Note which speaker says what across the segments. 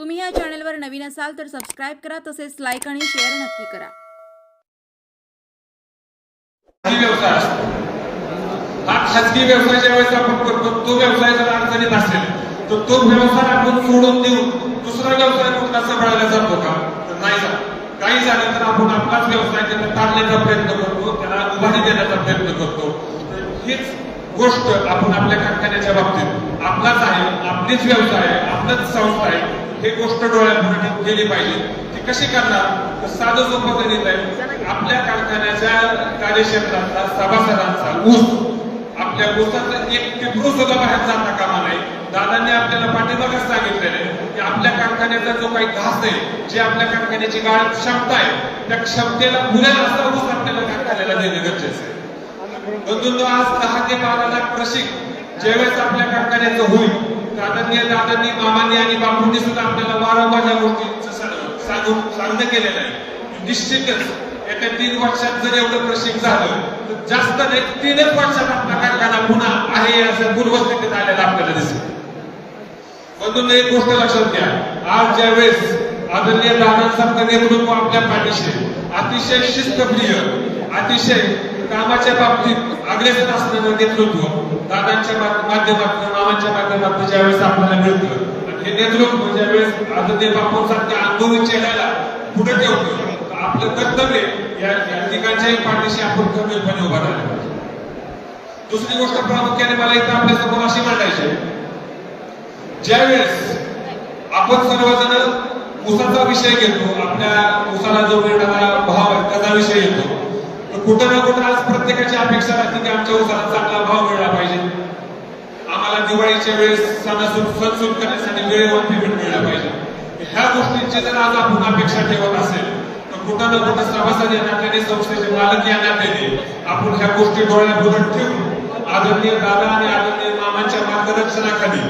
Speaker 1: तुम्ही या चॅनलवर नवीन असाल तर सबस्क्राईब करा तसेच लाईक आणि शेअर नक्की करा.
Speaker 2: खाजगी व्यवसाय असतो. हा खाजगी व्यवसाय ज्या वेळेस आपण करतो. तो व्यवसाय जर अडचणीत असेल तर तो व्यवसाय आपण सोडून देऊन दुसरा व्यवसाय कुठला सांभाळायला जातो का? तर नाही जात. काही झालं तर आपण आपलाच व्यवसाय त्यांना टाळण्याचा प्रयत्न करतो त्याला उभारी देण्याचा प्रयत्न करतो. तर हीच गोष्ट आपण आपल्या कारखान्याच्या बाबतीत. आपलाच आहे आपलीच व्यवसाय आहे आपलंच संस्था आहे. हे गोष्ट डोळ्यापुढे केली पाहिजे. ती कशी करणार? तर साधं सोपं गणित आहे. आपल्या कारखान्याच्या कार्यक्षेत्रातला सभासदांचा ऊस. आपल्या ऊसाचा एक टिपरू सुद्धा बाहेर जाता कामा नाही दादांनी आपल्याला पाठीमागच सांगितलेलं आहे की आपल्या कारखान्याचा जो काही घास आहे जे आपल्या कारखान्याची गाळ क्षमता आहे त्या क्षमतेला पुण्या असा ऊस आपल्याला कारखान्याला देणे गरजेचं आहे. बंधूंनो आज दहा ते बारा लाख प्रशिक ज्यावेळेस आपल्या कारखान्याचं होईल दादांनी दादांनी मामांनी आणि बापूंनी सुद्धा आपल्याला वारंवार या गोष्टींचं सांगून सांगणं केलेलं आहे निश्चितच येत्या तीन वर्षात जर एवढं प्रशिक झालं तर जास्त नाही तीनच वर्षात आपला कारखाना पुन्हा आहे असं पूर्वस्थितीत आलेला आपल्याला दिसेल म्हणून एक गोष्ट लक्षात घ्या. आज ज्या वेळेस आदरणीय दादांसारखं नेतृत्व आपल्या पाठीशी अतिशय शिस्तप्रिय अतिशय कामाच्या बाबतीत अग्रेसर असणारं नेतृत्व दादांच्या माध्यमातून मामांच्या माध्यमातून ज्यावेळेस आपल्याला मिळतं आणि हे नेतृत्व ज्यावेळेस आदरणीय बापूंसारख्या अनुभवी चेहऱ्याला पुढे ठेवतो आपलं कर्तव्य या ठिकाणच्याही पाठीशी आपण खंबीरपणे उभा राहिला दुसरी गोष्ट प्रामुख्याने मला इथं आपल्यासमोर अशी मांडायची ज्यावेळेस आपण सर्वजण ऊसाचा विषय घेतो आपल्या ऊसाला जो मिळणारा भाव आहे त्याचा विषय येतो कुठं ना कुठं आज प्रत्येकाची अपेक्षा राहते की आमच्या उसाला चांगला भाव मिळाला पाहिजे. आम्हाला दिवाळीच्या वेळेस सणासून सण सुरू करण्यासाठी वेळेवर पेमेंट मिळाला पाहिजे. ह्या गोष्टींची जर आज आपण अपेक्षा ठेवत असेल तर कुठं ना कुठं सभासद या नात्याने संस्थेचे मालक या नात्याने आपण ह्या गोष्टी डोळ्यापुढे ठेवून आदरणीय दादा आणि आदरणीय मामांच्या मार्गदर्शनाखाली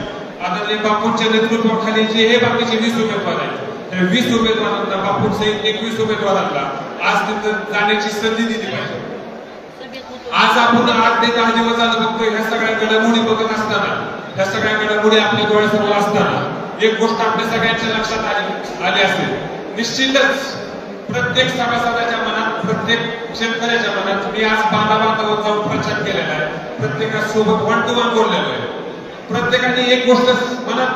Speaker 2: आदरणीय बापूंच्या नेतृत्वाखाली जे हे बाकीचे वीस उमेदवार आहेत हे वीस उमेदवारांना बापून सहित एकवीस उमेदवारांना आज तिथं जाण्याची संधी दिली पाहिजे. आज आपण आठ ते दहा दिवस झालं बघतोय ह्या सगळ्या घडामोडी बघत असताना ह्या सगळ्या घडामोडी आपल्या डोळ्यासमोर असताना एक गोष्ट आपल्या सगळ्यांच्या लक्षात आली आली असेल. निश्चितच प्रत्येक सभासदाच्या मनात प्रत्येक शेतकऱ्याच्या मनात मी आज बांधा बांधावर जाऊन प्रचार केलेला आहे. प्रत्येकासोबत वन टू वन बोललेलो आहे. प्रत्येकाने एक गोष्ट मनात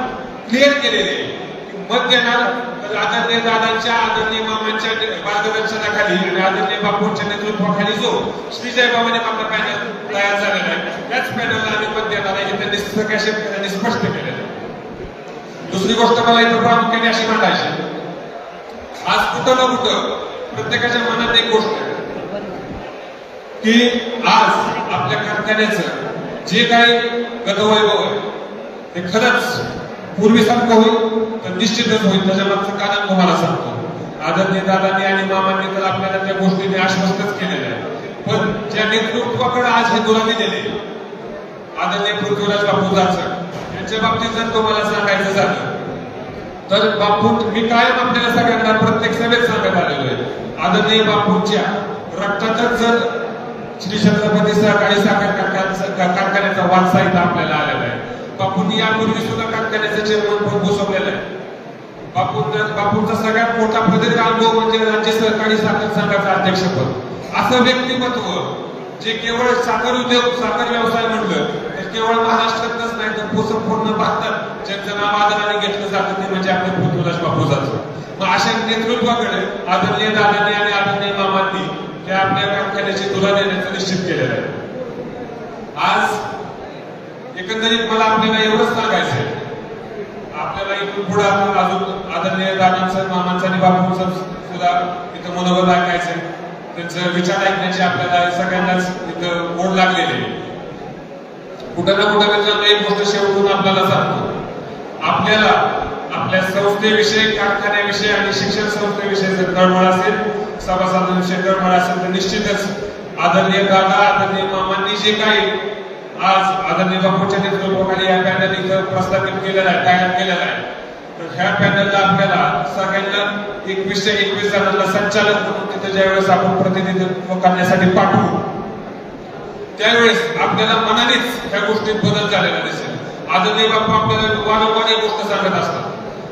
Speaker 2: क्लिअर केलेली आहे. मत देणार तर आदरणीय दादांच्या आदरणीय मामांच्या मार्गदर्शनाखाली आणि आदरणीय बापूंच्या नेतृत्वाखाली जो श्रीजय बाबाने आपला पॅनल तयार झालेला आहे त्याच पॅनलला आम्ही मत देणार आहे. हे त्यांनी सगळ्या शेतकऱ्यांनी स्पष्ट केलेलं आहे. दुसरी गोष्ट मला इथं प्रामुख्याने अशी मांडायची आज कुठं ना कुठं प्रत्येकाच्या मनात एक गोष्ट आहे की आज आपल्या कारखान्याचं जे काही गतवैभव आहे ते खरंच पूर्वीसारखं होईल तर निश्चितच होईल. त्याच्या मागचं कारण तुम्हाला सांगतो. आदरणीय दादांनी आणि मामांनी तर आपल्याला त्या गोष्टीने आश्वस्तच केलेलं आहे पण ज्या नेतृत्वाकडे आज हे दुरावी दिले आदरणीय पृथ्वीराज बापू जाचक यांच्या बाबतीत जर तुम्हाला सांगायचं झालं तर बापू मी कायम आपल्याला सगळ्यांना प्रत्येक सभेत सांगत आलेलो आहे. आदरणीय बापूंच्या रक्तातच जर श्री छत्रपती सहकारी साखर कारखान्याचा कारखान्याचा वारसा इथं आपल्याला आलेला आहे. बापूंनी यापूर्वी सुद्धा कारखान्याचं चेअरमन पद भूषवलेलं आहे. बापूंचा बापूंचा सगळ्यात मोठा प्रदीर्घ अनुभव म्हणजे राज्य सहकारी साखर संघाचं अध्यक्षपद. असं व्यक्तिमत्व जे केवळ साखर उद्योग साखर व्यवसाय म्हणलं तर केवळ महाराष्ट्रातच नाही तर संपूर्ण भारतात ज्यांचं नाव आदराने घेतलं जातं ते म्हणजे आपले पृथ्वीराज बापू मग अशा नेतृत्वाकडे आदरणीय दादांनी आणि आदरणीय मामांनी त्या आपल्या कारखान्याची तुला देण्याचं निश्चित केलेलं आहे. आज एकंदरीत मला आपल्याला एवढंच सांगायचं आपल्याला इथून पुढे आपण अजून आदरणीय दादा सर मामांचा आणि बापूंचं सुद्धा इथं मनोगत ऐकायचं त्यांचं विचार ऐकण्याची आपल्याला सगळ्यांनाच इथं ओढ लागलेली आहे. कुठं ना कुठं मित्रांनो एक गोष्ट शेवटून आपल्याला सांगतो. आपल्याला आपल्या संस्थेविषयी कारखान्याविषयी आणि शिक्षण संस्थेविषयी जर तळमळ असेल सभासदांविषयी तळमळ असेल तर निश्चितच आदरणीय दादा आदरणीय मामांनी जे काही आज आदरणीय बापूच्या नेतृत्वाखाली या पॅनल इथं प्रस्थापित केलेला आहे तयार केलेला आहे. तर ह्या पॅनलला आपल्याला सगळ्यांना एकवीसशे एकवीस जणांना संचालक म्हणून तिथे ज्यावेळेस आपण प्रतिनिधित्व करण्यासाठी पाठवू त्यावेळेस आपल्याला मनानेच ह्या गोष्टीत बदल झालेला दिसेल. आदरणीय बाप्पा आपल्याला वारंवार एक गोष्ट सांगत असतात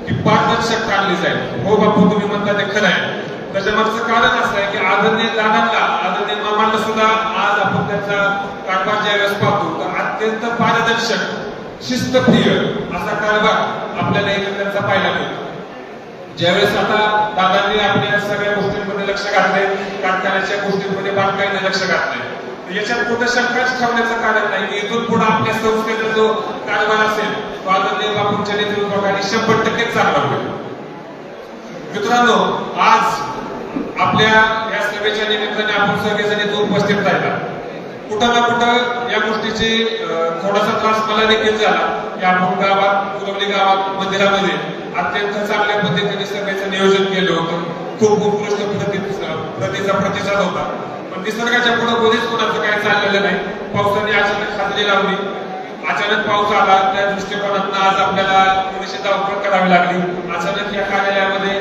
Speaker 2: की पारदर्शक काढली जाईल. हो बापू तुम्ही म्हणता ते खरं आहे. त्याच्या मागचं कारण असं आहे की आदरणीय दादांना आदरणीय मामांना सुद्धा आपण त्यांचा कारभार ज्यावेळेस पाहतो. तर अत्यंत पारदर्शक शिस्तप्रिय असा कारभार आपल्याला इथे त्यांचा पाहायला मिळतो. ज्यावेळेस आता दादांनी आपल्या सगळ्या गोष्टींमध्ये लक्ष घातले कारखान्याच्या गोष्टींमध्ये बारकाईने लक्ष घातले याच्यात कुठं शंकाच ठेवण्याचं कारण नाही. की इथून पुढे आपल्या संस्थेचा जो कारभार असेल तो आदरणीय बापूंच्या नेतृत्वाखाली शंभर टक्के चांगला होईल. मित्रांनो आज आपल्या या सभेच्या निमित्ताने आपण सगळेजण इथे उपस्थित राहिला. कुठं ना कुठं या गोष्टीची थोडासा त्रास मला देखील झाला. की आपण गावात कुरवली गावात मंदिरामध्ये. अत्यंत चांगल्या पद्धतीने सभेचं नियोजन केलं होतं. खूप उत्कृष्ट प्रतिचा प्रतीचा प्रतिसाद होता. पण निसर्गाच्या पुढे कोणीच कोणाचं काही चाललेलं नाही. पावसाने अचानक हाजरी लावली. अचानक पाऊस आला. त्या दृष्टिकोनातून आज आपल्याला थोडीशी धावपळ करावी लागली. अचानक या कार्यालयामध्ये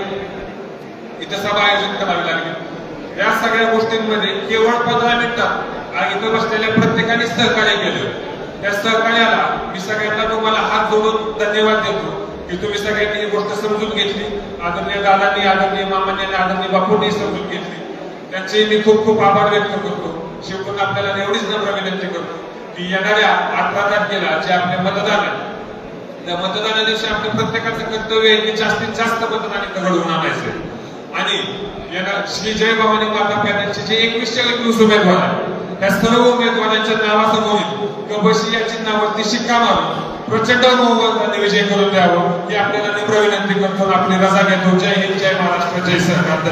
Speaker 2: इथं सभा आयोजित करावी लागली. या सगळ्या गोष्टींमध्ये केवळ पंधरा मिनिटात इथं बसलेल्या प्रत्येकाने सहकार्य केलं. त्या सहकार्याला मी सगळ्यांना तुम्हाला हात जोडून धन्यवाद देतो की तुम्ही सगळ्यांनी ही गोष्ट समजून घेतली. आदरणीय दादांनी आदरणीय मामांनी आदरणीय बापूंनी समजून घेतली. त्यांचे मी खूप खूप आभार व्यक्त करतो. शेवटून आपल्याला एवढीच नम्र विनंती करतो की येणाऱ्या अठरा तारखेला जे आपले मतदान आहे त्या मतदाना दिवशी आपल्या प्रत्येकाचं कर्तव्य आहे की जास्तीत जास्त मतदान इथं घडवून आणायचं. आणि येणार श्री जय भवानी माता पॅनलचे जे एकवीसशे एकवीस उमेदवार आहे या सर्व उमेदवारांच्या नावासमोर कबशी या चिन्हावरती शिक्का मारून प्रचंड बहुमताने विजय करून द्यावं ही आपल्याला निम्र विनंती करतो. आपली रजा घेतो. जय हिंद जय महाराष्ट्र जय सरकार